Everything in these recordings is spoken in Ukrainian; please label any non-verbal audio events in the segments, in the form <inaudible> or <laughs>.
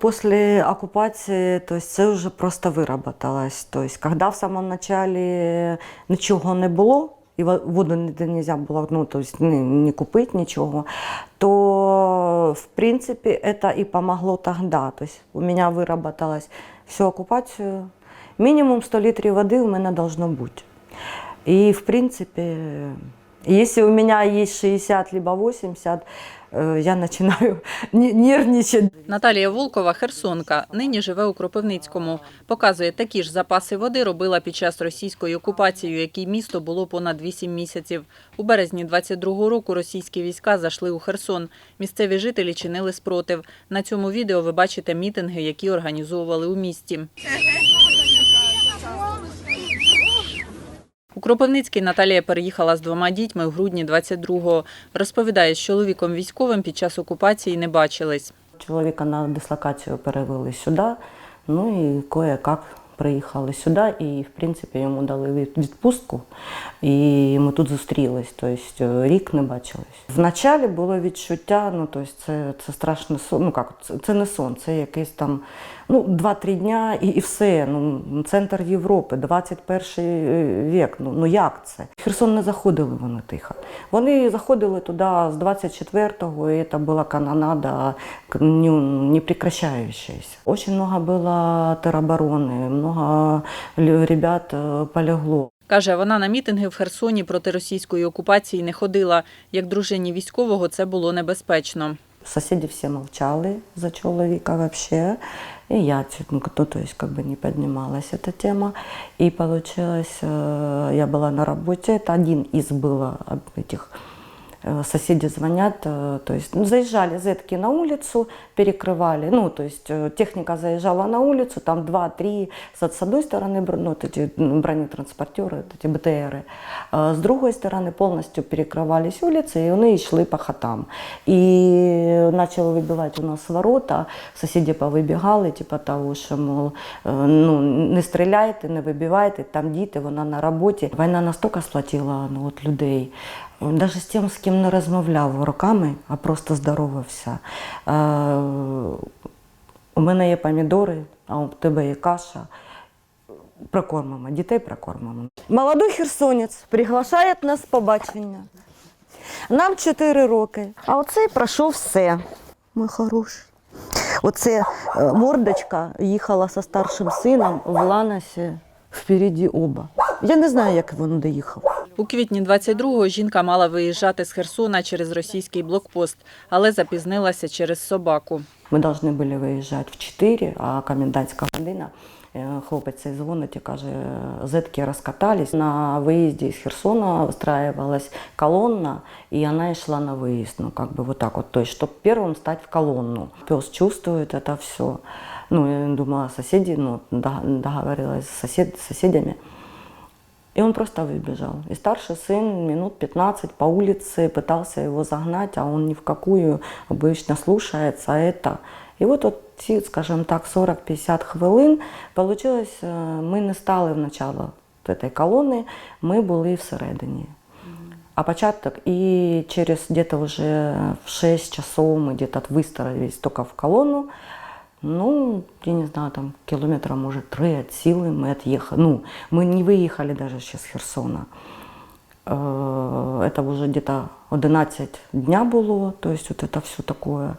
После оккупации, то есть це вже просто вироботалось. То есть, когда в самому начале нічого не було, і во- воду ніде не можна було ну, то есть, не, не купити нічого, то в принципе это и помогло тогда. То есть у меня выработалось всю оккупацию. Минимум 100 литров воды у меня должно быть. И в принципе, если у меня есть 60 либо 80, э, я начинаю <laughs> не- нервничать. Наталія Волкова, херсонка, нині живе у Кропивницькому. Показує, такі ж запаси води робила під час російської окупації, у якій місто було понад 8 місяців. У березні 22-го року російські війська зайшли у Херсон. Місцеві жителі чинили спротив. На цьому відео ви бачите мітинги, які організовували у місті. У Кропивницький Наталія переїхала з двома дітьми в грудні 22-го. Розповідає, з чоловіком військовим під час окупації не бачились. Чоловіка на дислокацію перевели сюди, ну і кое-як приїхали сюди, і в принципі йому дали від- відпустку, і ми тут зустрілись, тобто рік не бачились. Вначалі було відчуття, ну тобто це, це страшно сон, ну як, це, це не сон, це якийсь там ну, 2-3 дня і, і все. Ну, центр Європи, 21 вік. Ну, ну як це? Херсон не заходили вони тихо. Вони заходили туди з 24-го, і це була канонада к- ну, не прекращающаяся. Очень много было теробороны, много лю- ребят э, полегло. Каже, вона на мітинги в Херсоні проти російської окупації не ходила. Як дружині військового це було небезпечно. Соседи все молчали за человека вообще. И я, чуть, ну, то, то есть, как бы не поднималась эта тема. И получилось, э, я была на работе, это один из было об этих э, соседи звонят, э, то есть ну, заезжали зетки на улицу, перекрывали, ну, то есть э, техника заезжала на улицу, там два-три, с, с одной стороны бр- ну, вот эти м, бронетранспортеры, вот эти БТРы, а с другой стороны полностью перекрывались улицы, и они шли по хатам. И начали выбивать у нас ворота, соседи повибігали, типа того, що, мол, е, ну, не стріляйте, не вибивайте, там діти, вона на роботі. Війна настільки сплотила ну, от людей, навіть з тим, з ким не розмовляв роками, а просто здоровався. У мене є помідори, а у тебе є каша. Прокормимо, дітей прокормимо. Молодий херсонець приглашає нас з побачення. Нам 4 роки. А оцей пройшов все. Мой хороший. Оце е, мордочка їхала зі старшим сином в Ланосі впереді оба. Я не знаю, як він доїхав. У квітні 22-го жінка мала виїжджати з Херсона через російський блокпост, але запізнилася через собаку. Ми повинні були виїжджати в 4, а комендантська година. Е, Хлопець цей дзвонить і каже, зетки розкатались. На виїзді з Херсона вистраювалась колонна, і вона йшла на виїзд. Ну, как бы вот так вот. То есть, щоб первым стать в колонну. Пес чувствует это все. Ну, я думала, соседи, ну, дог- договорилась с сосед, с соседями. И он просто выбежал. И старший сын минут 15 по улице пытался его загнать, а он ни в какую обычно слушается это. І от, от ці, скажімо так, 40-50 хвилин получилось, е, ми не стали в начало цієї колони, ми були всередині. А початок, и через где-то уже в 6 часов мы где-то выстроились только в колонну. Ну, я не знаю, там километра, может, три от силы мы отъехали. Ну, мы не выехали даже еще с Херсона. Э, Это уже где-то 11 дня было, то есть вот это все такое.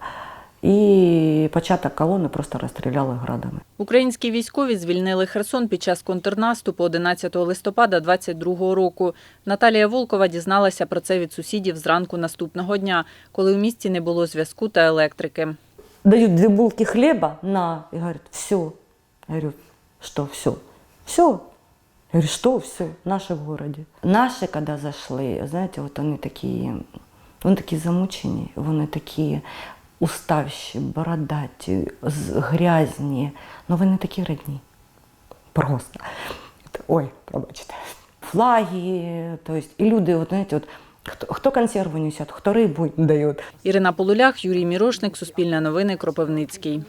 І початок колони просто розстріляли градами. Українські військові звільнили Херсон під час контрнаступу 11 листопада 22-го року. Наталія Волкова дізналася про це від сусідів зранку наступного дня, коли у місті не було зв'язку та електрики. Дают две булки хлеба на, и говорят, все. Я говорю, что все? Все. Я говорю, что все? Наши в городе. Наши, когда зашли, знаете, вот они такие, вони такі замучені, вони такі уставші, бородаті, з- грязні, але вони такі рідні. Просто. Ой, пробачте. Флаги, то есть, і люди, от, знаєте, от, хто, хто консерву несет, хто рибу дає. Ірина Полулях, Юрій Мірошник, Суспільне новини, Кропивницький.